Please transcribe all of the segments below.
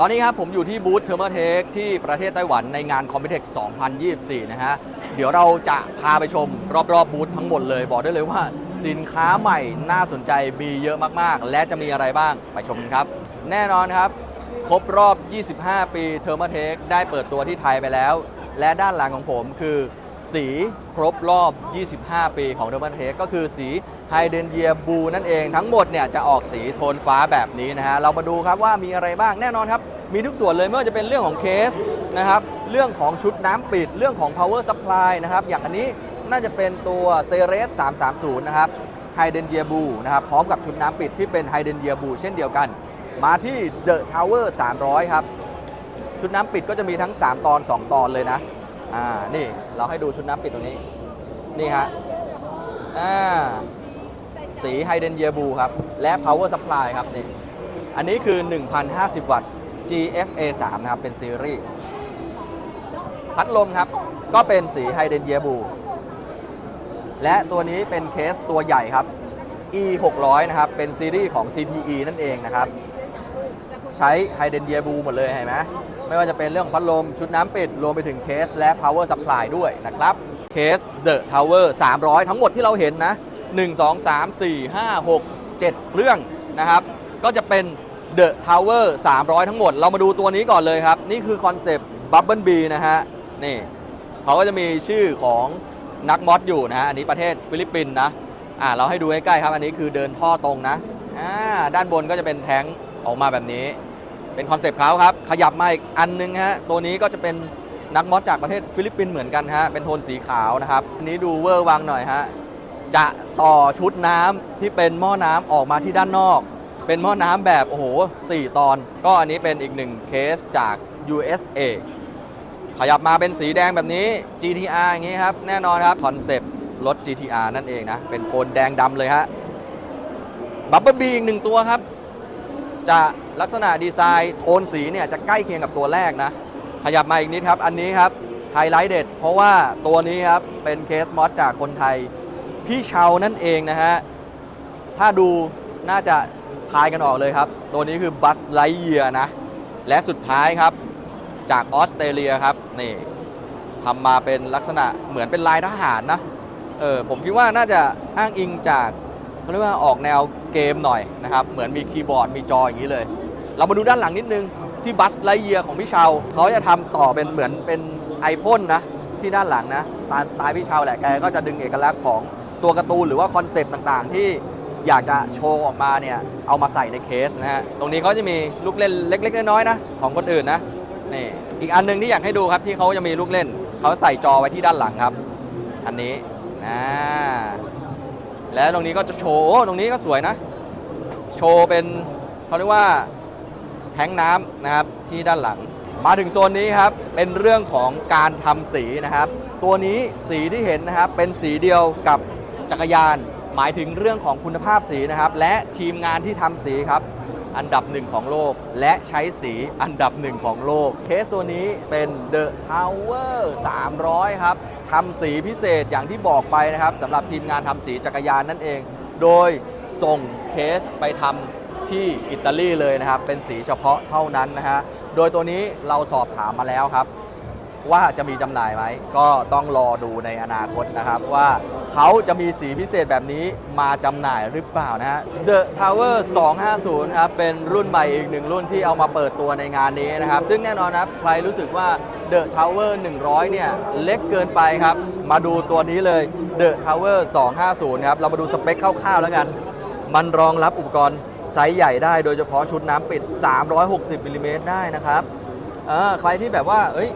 ตอนนี้ครับผมอยู่ที่บูธเทอร์มาเทคที่ประเทศไต้หวันในงาน c o m p ม t e x 2024 นะฮะ เดี๋ยวเราจะพาไปชมรอบๆบบูธทั้งหมดเลย บอกได้เลยว่าสินค้าใหม่น่าสนใจมีเยอะมากๆ และจะมีอะไรบ้างไปชมกันครับ แน่นอนครับ ครบรอบ 25 ปีเทอร์มาเทคได้เปิดตัวที่ไทยไปแล้ว และด้านหลังของผมคือสีครบรอบ 25 ปีของเดอร์มัเทคก็คือสี ไฮเดนเยียบูนั่นเองทั้งหมดเนี่ยจะออกสีโทนฟ้าแบบนี้นะฮะเรามาดูครับว่ามีอะไรบ้างแน่นอนครับ มีทุกส่วนเลยไม่ว่าจะเป็นเรื่องของเคสนะครับเรื่องของชุดน้ำปิด เรื่องของ power supply นะครับอย่างอันนี้น่าจะเป็นตัวเซเรส330 นะครับไฮเดนเยียบูนะครับพร้อมกับชุดน้ำปิดที่เป็นไฮเดนเยียบูเช่นเดียวกัน มาที่เดอะทาวเวอร์300 ครับ ชุดน้ำปิดก็จะมีทั้ง 3 ตอน 2 ตอนเลยนะอ่านี่เราให้ดูชุดน้ำปิดตรงนี้ นี่ฮะอ่า สีไฮเดนเยบูครับ และ power supply ครับนี่อันนี้คือ 1,050 วัตต์ GFA 3 นะครับ เป็นซีรีส์ พัดลมครับ ก็เป็นสีไฮเดนเยบู และตัวนี้เป็นเคสตัวใหญ่ครับ E 600นะครับ เป็นซีรีส์ของ CPE นั่นเองนะครับ ใช้ไฮเดนเยบูหมดเลยเห็นไหมไม่ว่าจะเป็นเรื่องของพัดลม ชุดน้ำปิด รวมไปถึงเคสและ power supply ด้วยนะครับ เคส The Tower 300 ทั้งหมดที่เราเห็นนะ 1 2 3 4 5 6 7 เรื่องนะครับ ก็จะเป็น The Tower 300 ทั้งหมด เรามาดูตัวนี้ก่อนเลยครับ นี่คือคอนเซปต์ Bubble Bee นะฮะ นี่เขาก็จะมีชื่อของนักมอสอยู่นะฮะ อันนี้ประเทศฟิลิปปินส์นะ อ่า เราให้ดูใกล้ๆครับ อันนี้คือเดินท่อตรงนะ อ่า ด้านบนก็จะเป็นแท้งออกมาแบบนี้ เป็นคอนเซปต์เขาครับ ขยับมาอีกอันนึงฮะ ตัวนี้ก็จะเป็นนักมอสจากประเทศฟิลิปปินส์เหมือนกันฮะ เป็นโทนสีขาวนะครับ อันนี้ดูเวอร์วังหน่อยฮะ จะต่อชุดน้ำที่เป็นหม้อน้ำออกมาที่ด้านนอก เป็นหม้อน้ำแบบโอ้โห4ตอน ก็อันนี้เป็นอีกหนึ่งเคสจาก USA ขยับมาเป็นสีแดงแบบนี้ GTR อย่างนี้ครับ แน่นอนครับคอนเซปต์รถ GTR นั่นเองนะ เป็นโทนแดงดำเลยฮะบับเบิลบีอีกหนึ่งตัวครับ จะลักษณะดีไซน์โทนสีเนี่ยจะใกล้เคียงกับตัวแรกนะ ขยับมาอีกนิดครับ อันนี้ครับไฮไลท์เด็ด เพราะว่าตัวนี้ครับ เป็นเคสมอสจากคนไทย พี่เชานั่นเองนะฮะ ถ้าดูน่าจะทายกันออกเลยครับ ตัวนี้คือบัสไลเยียนะ และสุดท้ายครับ จากออสเตรเลียครับ นี่ทำมาเป็นลักษณะเหมือนเป็นลายทหารนะ เออผมคิดว่าน่าจะอ้างอิงจากเขาเรียกว่าออกแนวเกมหน่อยนะครับ เหมือนมีคีย์บอร์ดมีจออย่างนี้เลย เรามาดูด้านหลังนิดนึง ที่บัสไลเยียของพี่เชาเขาจะทำต่อเป็นเหมือนเป็นไอพ่นนะ ที่ด้านหลังนะตามสไตล์พี่เชาแหละแกก็จะดึงเอกลักษณ์ของ ตัวการ์ตูนหรือว่าคอนเซปต์ต่างๆ ที่อยากจะโชว์ออกมาเนี่ยเอามาใส่ในเคสนะฮะตรงนี้เขาจะมีลูกเล่นเล็ก ๆ น้อยๆนะของคนอื่นนะนี่อีกอันหนึงที่อยากให้ดูครับที่เขาจะมีลูกเล่นเขาใส่จอไว้ที่ด้านหลังครับ อันนี้นะแล้วตรงนี้ก็จะโชว์ตรงนี้ก็สวยนะ โชว์เป็นเขาเรียกว่าแทงน้ำนะครับที่ด้านหลัง มาถึงโซนนี้ครับเป็นเรื่องของการทำสีนะครับ ตัวนี้สีที่เห็นนะครับเป็นสีเดียวกับ จักรยาน หมายถึงเรื่องของคุณภาพสีนะครับ และทีมงานที่ทำสีครับ อันดับหนึ่งของโลก และใช้สีอันดับหนึ่งของโลก เคสตัวนี้เป็น The Tower 300 ครับทำสีพิเศษอย่างที่บอกไปนะครับสำหรับทีมงานทำสีจักรยานนั่นเอง โดยส่งเคสไปทำที่อิตาลีเลยนะครับ เป็นสีเฉพาะเท่านั้นนะฮะ โดยตัวนี้เราสอบถามมาแล้วครับ ว่าจะมีจำหน่ายไหม ก็ต้องรอดูในอนาคตนะครับว่าเขาจะมีสีพิเศษแบบนี้มาจำหน่ายหรือเปล่านะฮะ The Tower 250ครับเป็นรุ่นใหม่อีกหนึ่งรุ่นที่เอามาเปิดตัวในงานนี้นะครับ ซึ่งแน่นอนนะใครรู้สึกว่า The Tower 100 เนี่ย เล็กเกินไปครับ มาดูตัวนี้เลย The Tower 250 ครับ เรามาดูสเปคคร่าวๆแล้วกัน มันรองรับอุปกรณ์ไซส์ใหญ่ได้โดยเฉพาะชุดน้ำปิด 360มิลลิเมตรได้นะครับใครที่แบบว่า เอ้ย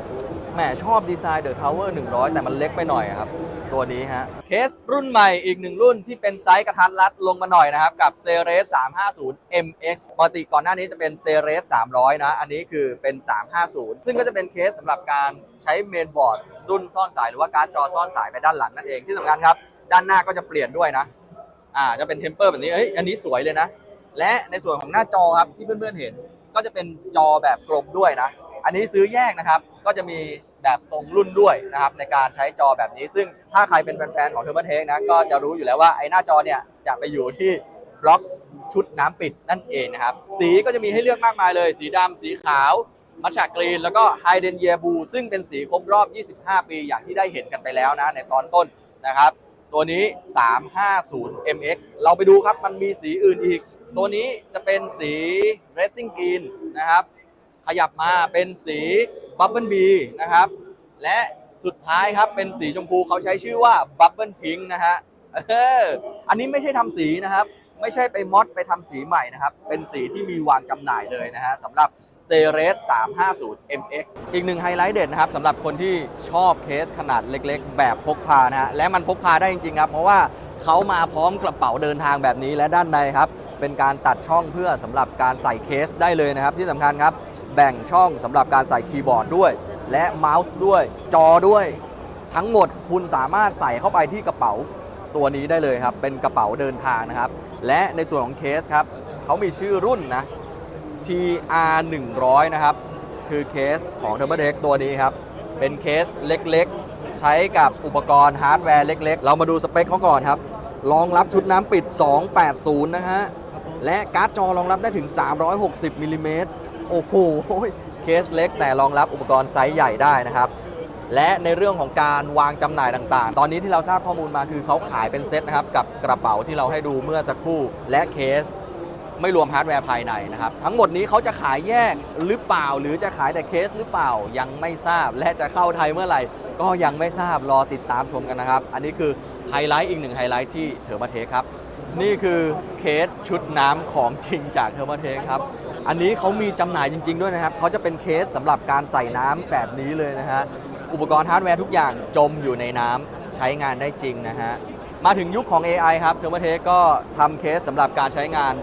แหมชอบดีไซน์เดอะทาวเวอร์100 แต่มันเล็กไปหน่อยครับ ตัวนี้ฮะ เคสรุ่นใหม่อีกหนึ่งรุ่นที่เป็นไซส์กระทัดรัดลงมาหน่อยนะครับ กับ c r e s 350 MX ปกติก่อนหน้านี้จะเป็น c r e s 300 นะ อันนี้คือเป็น 350 ซึ่งก็จะเป็นเคสสำหรับการใช้เมนบอร์ดรุ่นซ่อนสายหรือว่าการ์ดจอซ่อนสายไปด้านหลังนั่นเองที่สำคัญครับ ด้านหน้าก็จะเปลี่ยนด้วยนะอ่าจะเป็นเทมเปอร์แบบนี้เอ้ยอันนี้สวยเลยนะ และในส่วนของหน้าจอครับที่เพื่อนๆเห็นก็จะเป็นจอแบบกลมด้วยนะ อันนี้ซื้อแยกนะครับ ก็จะมีแบบตรงรุ่นด้วยนะครับในการใช้จอแบบนี้ ซึ่งถ้าใครเป็นแฟนๆของเทอร์เ t เทคนะก็จะรู้อยู่แล้วว่าไอ้หน้าจอเนี่ยจะไปอยู่ที่บล็อกชุดน้ำปิดนั่นเองนะครับ สีก็จะมีให้เลือกมากมายเลย สีดำสีขาวมัชชากรีน แล้วก็ไฮเดนเยบู ซึ่งเป็นสีครบรอบ 25 ปีอย่างที่ได้เห็นกันไปแล้วนะ ในตอนต้นนะครับ ตัวนี้ 350 MX เราไปดูครับมันมีสีอื่นอีก ตัวนี้จะเป็นสี Racing Green นะครับ ขยับมาเป็นสี Bubble B นะครับ และสุดท้ายครับเป็นสีชมพูเขาใช้ชื่อว่า Bubble Pink นะฮะเอออันนี้ไม่ใช่ทำสีนะครับ ไม่ใช่ไปมอดไปทำสีใหม่นะครับ เป็นสีที่มีวางจำหน่ายเลยนะฮะสำหรับ c r e s 350 MX อีกหนึ่งไฮไลท์เด่นนะครับสำหรับคนที่ชอบเคสขนาดเล็กๆ แบบพกพานะฮะและมันพกพาได้จริงๆครับ เพราะว่าเขามาพร้อมกระเป๋าเดินทางแบบนี้และด้านในครับ เป็นการตัดช่องเพื่อสำหรับการใส่เคสได้เลยนะครับ ที่สำคัญครับ แบ่งช่องสำหรับการใส่คีย์บอร์ดด้วย และเมาส์ด้วย จอด้วย ทั้งหมดคุณสามารถใส่เข้าไปที่กระเป๋าตัวนี้ได้เลยครับ เป็นกระเป๋าเดินทางนะครับ และในส่วนของเคสครับเขามีชื่อรุ่นนะ TR 100นะครับ คือเคสของ t h e r m o d e c ตัวนี้ครับ เป็นเคสเล็กๆ ใช้กับอุปกรณ์ฮาร์ดแวร์เล็กๆ เรามาดูสเปคเขาก่อนครับ รองรับชุดน้ำปิด 280 นะฮะ และการ์ดจอรองรับได้ถึง 360มิลลิเมตร โอ้โหเคสเล็กแต่รองรับอุปกรณ์ไซส์ใหญ่ได้นะครับ และในเรื่องของการวางจำหน่ายต่างๆ ตอนนี้ที่เราทราบข้อมูลมาคือเขาขายเป็นเซตนะครับกับกระเป๋าที่เราให้ดูเมื่อสักครู่และเคสไม่รวมฮาร์ดแวร์ภายในนะครับ ทั้งหมดนี้เขาจะขายแยกหรือเปล่า หรือจะขายแต่เคสหรือเปล่ายังไม่ทราบ และจะเข้าไทยเมื่อไหร่ ก็ยังไม่ทราบรอติดตามชมกันนะครับ อันนี้คือไฮไลท์อีกหนึ่งไฮไลท์ที่เทอร์มาเทคครับ นี่คือเคสชุดน้ำของจริงจากเทอร์มาเทคครับ อันนี้เขามีจำหน่ายจริง ๆ ด้วยนะครับเขาจะเป็นเคสสำหรับการใส่น้ำแบบนี้เลยนะฮะ อุปกรณ์ฮาร์ดแวร์ทุกอย่างจมอยู่ในน้ำใช้งานได้จริงนะฮะ มาถึงยุคของ AI ครับเทอร์มาเทคก็ทำเคสสำหรับการใช้งาน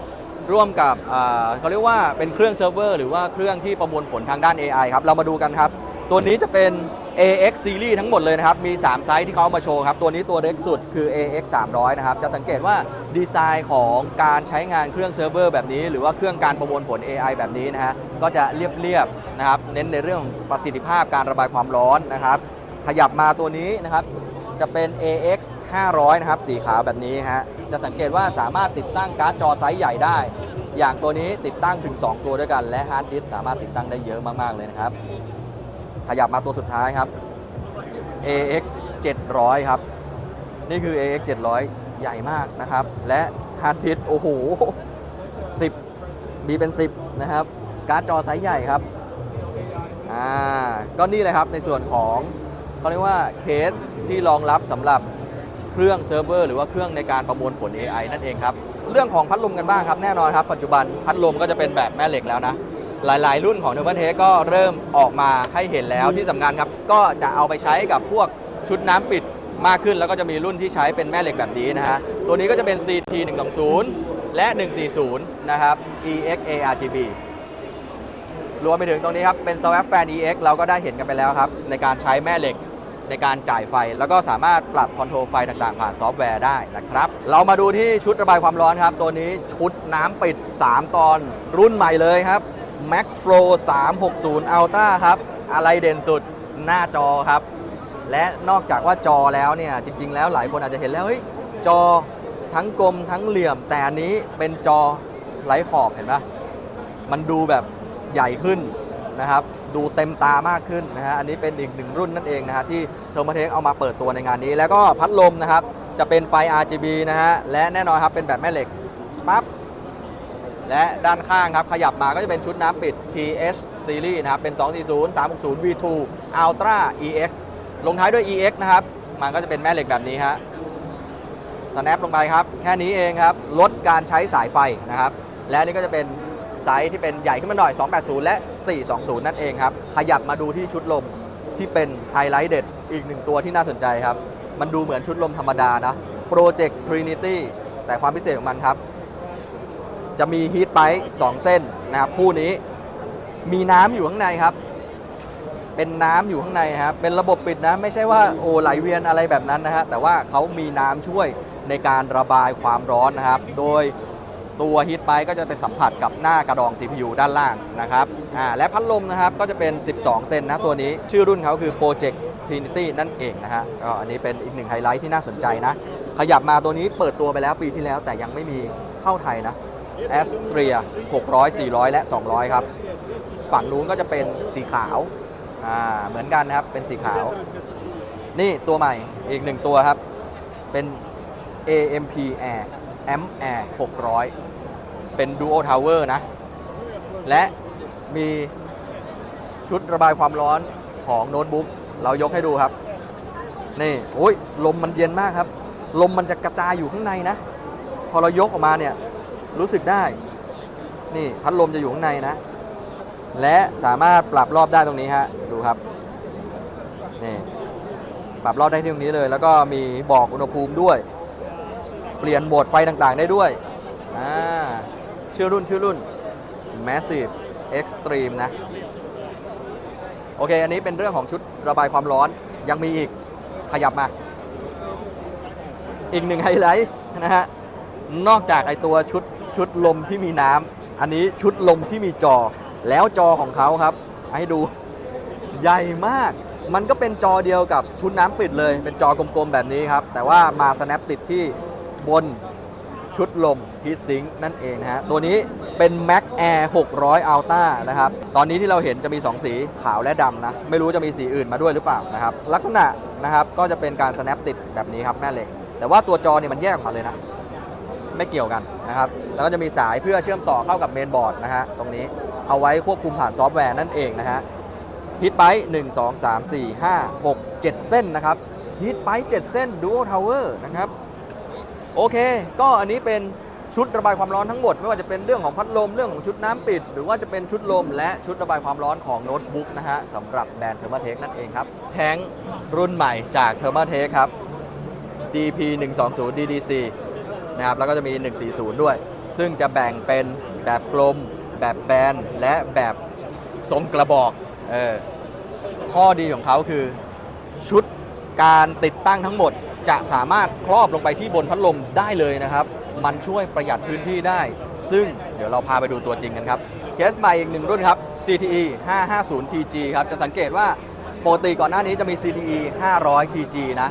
ร่วมกับเอ่อเขาเรียกว่าเป็นเครื่องเซิร์ฟเวอร์หรือว่าเครื่องที่ประมวลผลทางด้าน AI ครับ เรามาดูกันครับ ตัวนี้จะเป็น AX Series ทั้งหมดเลยนะครับ มี 3 ไซส์ที่เขามาโชว์ครับ ตัวนี้ตัวเล็กสุดคือ AX 300 นะครับ จะสังเกตว่าดีไซน์ของการใช้งานเครื่องเซิร์ฟเวอร์แบบนี้ หรือว่าเครื่องการประมวลผล AI แบบนี้นะฮะ ก็จะเรียบๆนะครับ เน้นในเรื่องประสิทธิภาพการระบายความร้อนนะครับ ขยับมาตัวนี้นะครับ จะเป็น AX 500 นะครับ สีขาวแบบนี้ฮะ จะสังเกตว่าสามารถติดตั้งการ์ดจอไซส์ใหญ่ได้ อย่างตัวนี้ติดตั้งถึง 2 ตัวด้วยกัน และฮาร์ดดิสก์สามารถติดตั้งได้เยอะมากๆเลยนะครับ ขยับมาตัวสุดท้ายครับ AX 700 ครับ นี่คือ AX 700 ใหญ่มากนะครับ และฮาร์ดดิสโอ้โห 10 มีเป็น 10 นะครับ การ์ดจอไซส์ใหญ่ครับ อ่า ก็นี่เลยครับในส่วนของเขาเรียกว่าเคสที่รองรับสำหรับเครื่องเซิร์ฟเวอร์หรือว่าเครื่องในการประมวลผล AI นั่นเองครับ เรื่องของพัดลมกันบ้างครับ แน่นอนครับ ปัจจุบันพัดลมก็จะเป็นแบบแม่เหล็กแล้วนะ หลาย ๆ รุ่นของเทอร์เบเทก็เริ่มออกมาให้เห็นแล้วที่สำคัญครับ ก็จะเอาไปใช้กับพวกชุดน้ำปิดมากขึ้น แล้วก็จะมีรุ่นที่ใช้เป็นแม่เหล็กแบบนี้นะฮะ ตัวนี้ก็จะเป็น CT 120และ 140 นะครับ EX ARGB รวมไปถึงตรงนี้ครับ เป็น Swap Fan EX เราก็ได้เห็นกันไปแล้วครับ ในการใช้แม่เหล็กในการจ่ายไฟ แล้วก็สามารถปรับคอนโทรลไฟต่างๆ ผ่านซอฟต์แวร์ได้นะครับ เรามาดูที่ชุดระบายความร้อนครับ ตัวนี้ชุดน้ำปิด 3 ตอนรุ่นใหม่เลยครับ Mac Flow 360 Ultra ครับ อะไรเด่นสุดหน้าจอครับ และนอกจากว่าจอแล้วเนี่ย จริง ๆ แล้วหลายคนอาจจะเห็นแล้วเฮ้ยจอทั้งกลมทั้งเหลี่ยม แต่อันนี้เป็นจอไร้ขอบเห็นปะมันดูแบบใหญ่ขึ้นนะครับดูเต็มตามากขึ้นนะฮะอันนี้เป็นอีกหนึ่งรุ่นนั่นเองนะฮะที่เทอร์มาเทคเอามาเปิดตัวในงานนี้ แล้วก็พัดลมนะครับ จะเป็นไฟ RGB นะฮะและแน่นอนครับเป็นแบบแม่เหล็กปั๊บ และด้านข้างครับ ขยับมาก็จะเป็นชุดน้ำปิด TH Series นะครับ เป็น 240 360 V2 Ultra EX ลงท้ายด้วย EX นะครับ มันก็จะเป็นแม่เหล็กแบบนี้ฮะ snap ลงไปครับ แค่นี้เองครับ ลดการใช้สายไฟนะครับ และนี่ก็จะเป็นไซส์ที่เป็นใหญ่ขึ้นมาหน่อย 280 และ 420 นั่นเองครับ ขยับมาดูที่ชุดลมที่เป็นไฮไลท์เด็ดอีกหนึ่งตัวที่น่าสนใจครับ มันดูเหมือนชุดลมธรรมดานะ Project Trinity แต่ความพิเศษของมันครับ จะมีฮีทไ i ป์2เส้นนะครับคู่นี้มีน้ำอยู่ข้างในครับ เป็นน้ำอยู่ข้างในครับเป็นระบบปิดนะไม่ใช่ว่าโอ้ไหลเวียนอะไรแบบนั้นนะฮะแต่ว่าเขามีน้ำช่วยในการระบายความร้อนนะครับ โดยตัวฮีทไ i ป์ก็จะไปสัมผัสกับหน้ากระดอง CPU ด้านล่างนะครับอ่าและพัดลมนะครับก็จะเป็น 12 เซนนะตัวนี้ชื่อรุ่นเขาคือ Project Trinity นั่นเองนะฮะก็อันนี้เป็นอีกหนึ่งไฮไลท์ที่น่าสนใจนะ ขยับมาตัวนี้เปิดตัวไปแล้วปีที่แล้วแต่ยังไม่มีเข้าไทยนะ แอสเตรีย600 400 และ 200 ครับ ฝั่งนู้นก็จะเป็นสีขาวอ่าเหมือนกันนะครับ เป็นสีขาว นี่ตัวใหม่อีกหนึ่งตัวครับ เป็น AMP Air M Air 600 เป็น Duo Tower นะ และมีชุดระบายความร้อนของโน้ตบุ๊ก เรายกให้ดูครับ นี่โอ้ยลมมันเย็นมากครับ ลมมันจะกระจายอยู่ข้างในนะ พอเรายกออกมาเนี่ย รู้สึกได้ นี่พัดลมจะอยู่ข้างในนะ และสามารถปรับรอบได้ตรงนี้ฮะ ดูครับ นี่ ปรับรอบได้ที่ตรงนี้เลย แล้วก็มีบอกอุณหภูมิด้วย เปลี่ยนโหมดไฟต่างๆได้ด้วย อ่า ชื่อรุ่นชื่อรุ่น Massive Extreme นะ โอเค อันนี้เป็นเรื่องของชุดระบายความร้อน ยังมีอีก ขยับมา อีกหนึ่งไฮไลท์นะฮะ นอกจากไอตัวชุด ชุดลมที่มีน้ำอันนี้ชุดลมที่มีจอ แล้วจอของเขาครับ ให้ดูใหญ่มาก มันก็เป็นจอเดียวกับชุดน้ำปิดเลย เป็นจอกลมๆแบบนี้ครับ แต่ว่ามา snap ติดที่บนชุดลม Heat Sink นั่นเองนะฮะ ตัวนี้เป็น Mac Air 600 Ultra นะครับ ตอนนี้ที่เราเห็นจะมี 2 สีขาวและดำนะ ไม่รู้จะมีสีอื่นมาด้วยหรือเปล่านะครับ ลักษณะนะครับก็จะเป็นการ snap ติดแบบนี้ครับแม่เหล็ก แต่ว่าตัวจอเนี่ยมันแยกออกมาเลยนะ ไม่เกี่ยวกันนะครับ แล้วก็จะมีสายเพื่อเชื่อมต่อเข้ากับเมนบอร์ดนะฮะตรงนี้เอาไว้ควบคุมผ่านซอฟต์แวร์นั่นเองนะฮะฮิตไป1 2 3 4 5 6 7เจ็ดเส้นนะครับฮิตไป7เส้น Dual Tower นะครับ โอเค ก็อันนี้เป็นชุดระบายความร้อนทั้งหมด ไม่ว่าจะเป็นเรื่องของพัดลมเรื่องของชุดน้ำปิด หรือว่าจะเป็นชุดลมและชุดระบายความร้อนของโน้ตบุ๊กนะฮะสำหรับแบรนด์เทอร์มาเทคนั่นเองครับ แท้งรุ่นใหม่จากเทอร์มาเทคครับ DP 1 2 0 DDC นะครับแล้วก็จะมี 140 ด้วย ซึ่งจะแบ่งเป็นแบบกลม แบบแบนและแบบทรงกระบอกเออข้อดีของเขาคือชุดการติดตั้งทั้งหมดจะสามารถครอบลงไปที่บนพัดลมได้เลยนะครับ มันช่วยประหยัดพื้นที่ได้ ซึ่งเดี๋ยวเราพาไปดูตัวจริงกันครับเคสใหม่อีกหนึ่งรุ่นครับ CTE 550 TG ครับ จะสังเกตว่าปกติก่อนหน้านี้จะมี CTE 500 TG นะ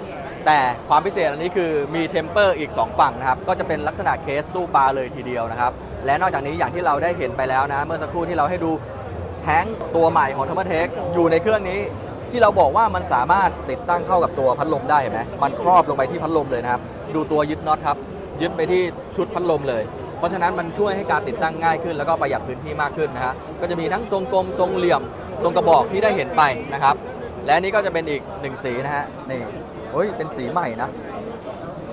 แต่ความพิเศษอันนี้คือมีเทมเปอร์อีก 2 ฝั่งนะครับ ก็จะเป็นลักษณะเคสตู้ปลาเลยทีเดียวนะครับ และนอกจากนี้อย่างที่เราได้เห็นไปแล้วนะ เมื่อสักครู่ที่เราให้ดูแท้งตัวใหม่ของ t h e r m a t e c อยู่ในเครื่องนี้ที่เราบอกว่ามันสามารถติดตั้งเข้ากับตัวพัดลมได้เห็นไหมมันครอบลงไปที่พัดลมเลยนะครับ ดูตัวยึดน็อตครับ ยึดไปที่ชุดพัดลมเลย เพราะฉะนั้นมันช่วยให้การติดตั้งง่ายขึ้น แล้วก็ประหยัดพื้นที่มากขึ้นนะฮะ ก็จะมีทั้งทรงกลมทรงเหลี่ยม ทรงกระบอกที่ได้เห็นไปนะครับ และนนี้ก็จะเป็นอีกหนึ่งสีนะฮะ นี่ เฮ้ย เป็นสีใหม่นะ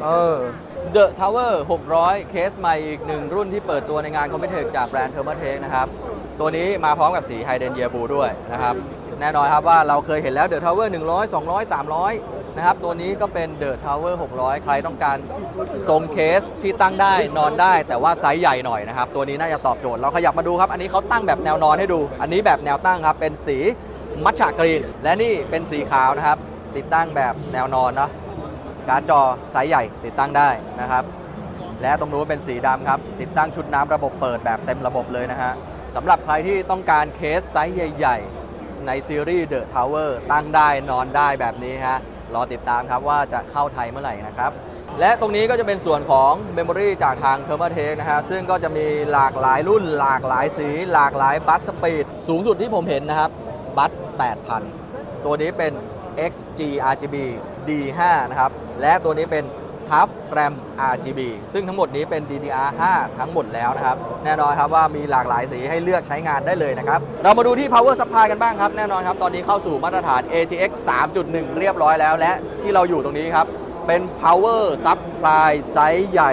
เออ The Tower 600 เคสใหม่อีกหนึ่งรุ่นที่เปิดตัวในงาน c o m p u t e c จากแบรนด์ t h e r m a t e c นะครับ ตัวนี้มาพร้อมกับสีไฮเดนเยียบูด้วยนะครับ แน่นอนครับว่าเราเคยเห็นแล้ว The Tower 100 200 300 นะครับ ตัวนี้ก็เป็น The Tower 600 ใครต้องการทรงเคสที่ตั้งได้นอนได้ แต่ว่าไซส์ใหญ่หน่อยนะครับ ตัวนี้น่าจะตอบโจทย์ เราขยับมาดูครับ อันนี้เขาตั้งแบบแนวนอนให้ดู อันนี้แบบแนวตั้งครับ เป็นสีมัชฉะกรีน และนี่เป็นสีขาวนะครับ ติดตั้งแบบแนวนอนเนาะการ์ดจอไซส์ใหญ่ติดตั้งได้นะครับ และตรงนู้นเป็นสีดำครับ ติดตั้งชุดน้ำระบบเปิดแบบเต็มระบบเลยนะฮะสำหรับใครที่ต้องการเคสไซส์ใหญ่ ๆ ในซีรีส์ The Tower ตั้งได้นอนได้แบบนี้ฮะรอติดตามครับว่าจะเข้าไทยเมื่อไหร่นะครับ และตรงนี้ก็จะเป็นส่วนของ Memory จากทาง t h e r m a t e c นะฮะ ซึ่งก็จะมีหลากหลายรุ่น หลากหลายสี หลากหลายบัสสปีด สูงสุดที่ผมเห็นนะครับ บัส 8,000 ตัวนี้เป็น XG RGB D5 นะครับ และตัวนี้เป็น TUF RAM RGB ซึ่งทั้งหมดนี้เป็น DDR5 ทั้งหมดแล้วนะครับ แน่นอนครับว่ามีหลากหลายสีให้เลือกใช้งานได้เลยนะครับ เรามาดูที่ Power Supply กันบ้างครับ แน่นอนครับ ตอนนี้เข้าสู่มาตรฐาน ATX 3.1 เรียบร้อยแล้ว และที่เราอยู่ตรงนี้ครับ เป็น Power Supply ไซส์ใหญ่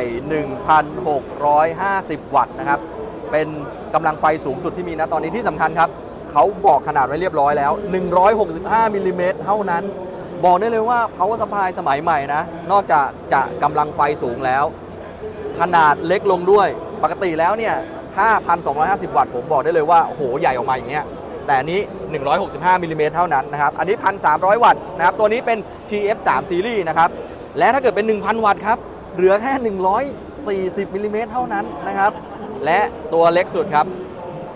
1,650 วัตต์นะครับ เป็นกำลังไฟสูงสุดที่มีนะตอนนี้ที่สำคัญครับ เขาบอกขนาดไว้เรียบร้อยแล้ว 165มิลลิเมตรเท่านั้น บอกได้เลยว่า power supply สมัยใหม่นะ นอกจากจะกำลังไฟสูงแล้ว ขนาดเล็กลงด้วย ปกติแล้วเนี่ย 5,250 วัตต์ ผมบอกได้เลยว่า โอ้โห ใหญ่ออกมาอย่างเงี้ย แต่อันนี้ 165มิลลิเมตรเท่านั้นนะครับ อันนี้ 1,300 วัตต์นะครับ ตัวนี้เป็น TF3 Series นะครับ และถ้าเกิดเป็น 1,000 วัตต์ครับ เหลือแค่ 140มิลลิเมตรเท่านั้นนะครับ และตัวเล็กสุดครับ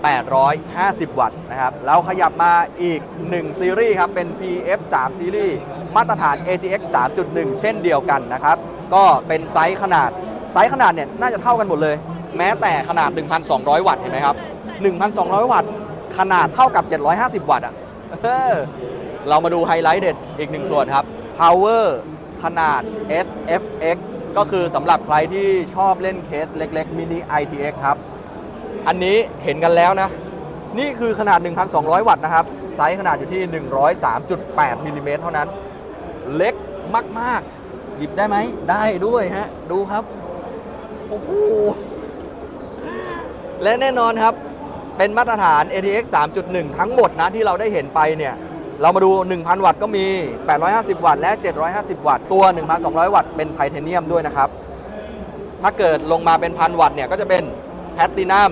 850 วัตต์นะครับเราขยับมาอีก 1 ซีรีส์ครับ เป็น PF3 ซีรีส์มาตรฐาน ATX 3.1 เช่นเดียวกันนะครับ ก็เป็นไซส์ขนาด ไซส์ขนาดเนี่ยน่าจะเท่ากันหมดเลย แม้แต่ขนาด 1,200 วัตต์เห็นไหมครับ 1,200 วัตต์ ขนาดเท่ากับ 750 วัตต์อะเออเรามาดูไฮไลท์เด็ดอีกหนึ่งส่วนครับ power ขนาด SFX ก็คือสำหรับใครที่ชอบเล่นเคสเล็ก ๆ mini ITX ครับ อันนี้เห็นกันแล้วนะ นี่คือขนาด 1,200 วัตต์นะครับ ไซส์ขนาดอยู่ที่ 103.8มิลลิเมตรเท่านั้น เล็กมาก ๆ หยิบได้ไหม ได้ด้วยฮะ ดูครับ โอ้โห และแน่นอนครับ เป็นมาตรฐาน ATX 3.1 ทั้งหมดนะที่เราได้เห็นไปเนี่ย เรามาดู 1,000 วัตต์ก็มี 850 วัตต์ และ 750 วัตต์ ตัว 1,200 วัตต์เป็นไทเทเนียมด้วยนะครับ ถ้าเกิดลงมาเป็นพันวัตต์เนี่ยก็จะเป็น แพลตตินัม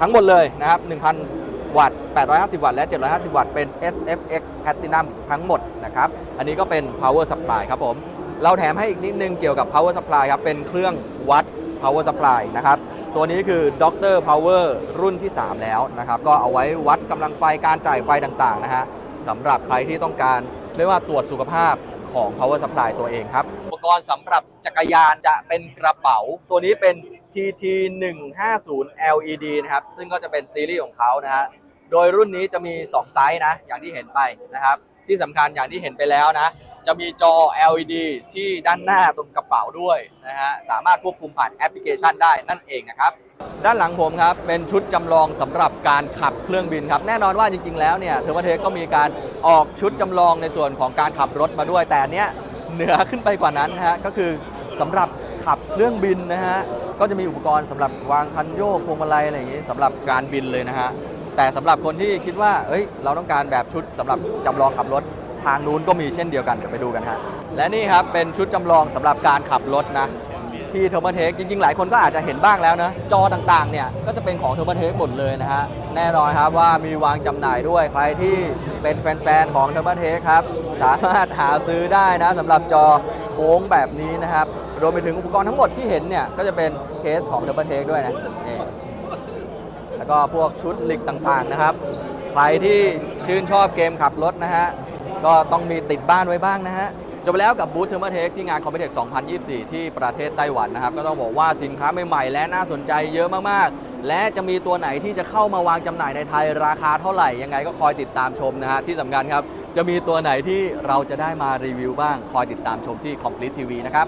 ทั้งหมดเลยนะครับ 1,000 วัตต์ 850 วัตต์ และ 750 วัตต์ เป็น SFX Platinum ทั้งหมดนะครับ อันนี้ก็เป็น power supply ครับผม เราแถมให้อีกนิดนึงเกี่ยวกับ power supply ครับ เป็นเครื่องวัด power supply นะครับ ตัวนี้คือ doctor Power รุ่นที่ 3 แล้วนะครับ ก็เอาไว้วัดกำลังไฟ การจ่ายไฟต่างๆนะฮะสำหรับใครที่ต้องการเรียกว่าตรวจสุขภาพ ของ power supply ตัวเองครับ อุปกรณ์สำหรับจักรยานจะเป็นกระเป๋า ตัวนี้เป็น TT 150 LED นะครับ ซึ่งก็จะเป็นซีรีส์ของเขานะฮะ โดยรุ่นนี้จะมี 2 ไซส์นะ อย่างที่เห็นไปนะครับ ที่สำคัญอย่างที่เห็นไปแล้วนะ จะมีจอ LED ที่ด้านหน้าตรงกระเป๋าด้วยนะฮะ สามารถควบคุมผ่านแอปพลิเคชันได้นั่นเองนะครับ ด้านหลังผมครับ เป็นชุดจำลองสำหรับการขับเครื่องบินครับ แน่นอนว่าจริง ๆ แล้วเนี่ยเทอร์มเทก็มีการออกชุดจำลองในส่วนของการขับรถมาด้วย แต่เนี้ยเหนือขึ้นไปกว่านั้นนะฮะก็คือสำหรับขับเครื่องบินนะฮะก็จะมีอุปกรณ์สำหรับวางคันโยกพวงมาลัยอะไรอย่างงี้สำหรับการบินเลยนะฮะแต่สำหรับคนที่คิดว่าเอ้ยเราต้องการแบบชุดสำหรับจำลองขับรถทางนู้นก็มีเช่นเดียวกันเดี๋ยวไปดูกันฮะและนี่ครับเป็นชุดจำลองสำหรับการขับรถนะ ที่เทอร์มเทคจริง ๆ หลายคนก็อาจจะเห็นบ้างแล้วนะจอต่างๆเนี่ยก็จะเป็นของเทอร์มเทคหมดเลยนะฮะแน่นอนครับว่ามีวางจำหน่ายด้วยใครที่เป็นแฟนๆของเทอร์มเทคครับสามารถหาซื้อได้นะสำหรับจอโค้งแบบนี้นะครับรวมไปถึงอุปกรณ์ทั้งหมดที่เห็นเนี่ยก็จะเป็นเคสของเทอร์มเทคด้วยนะนี่แล้วก็พวกชุดหลิกต่างๆนะครับใครที่ชื่นชอบเกมขับรถนะฮะก็ต้องมีติดบ้านไว้บ้างนะฮะ จบไปแล้วกับบูธเทอร์มาเทคที่งานคอมเพิวเท2024 ที่ประเทศไต้หวันนะครับ ก็ต้องบอกว่าสินค้าใหม่ๆ และน่าสนใจเยอะมากๆ และจะมีตัวไหนที่จะเข้ามาวางจำหน่ายในไทยราคาเท่าไหร่ ยังไงก็คอยติดตามชมนะฮะที่สำคัญครับ จะมีตัวไหนที่เราจะได้มารีวิวบ้าง คอยติดตามชมที่ Complete TV นะครับ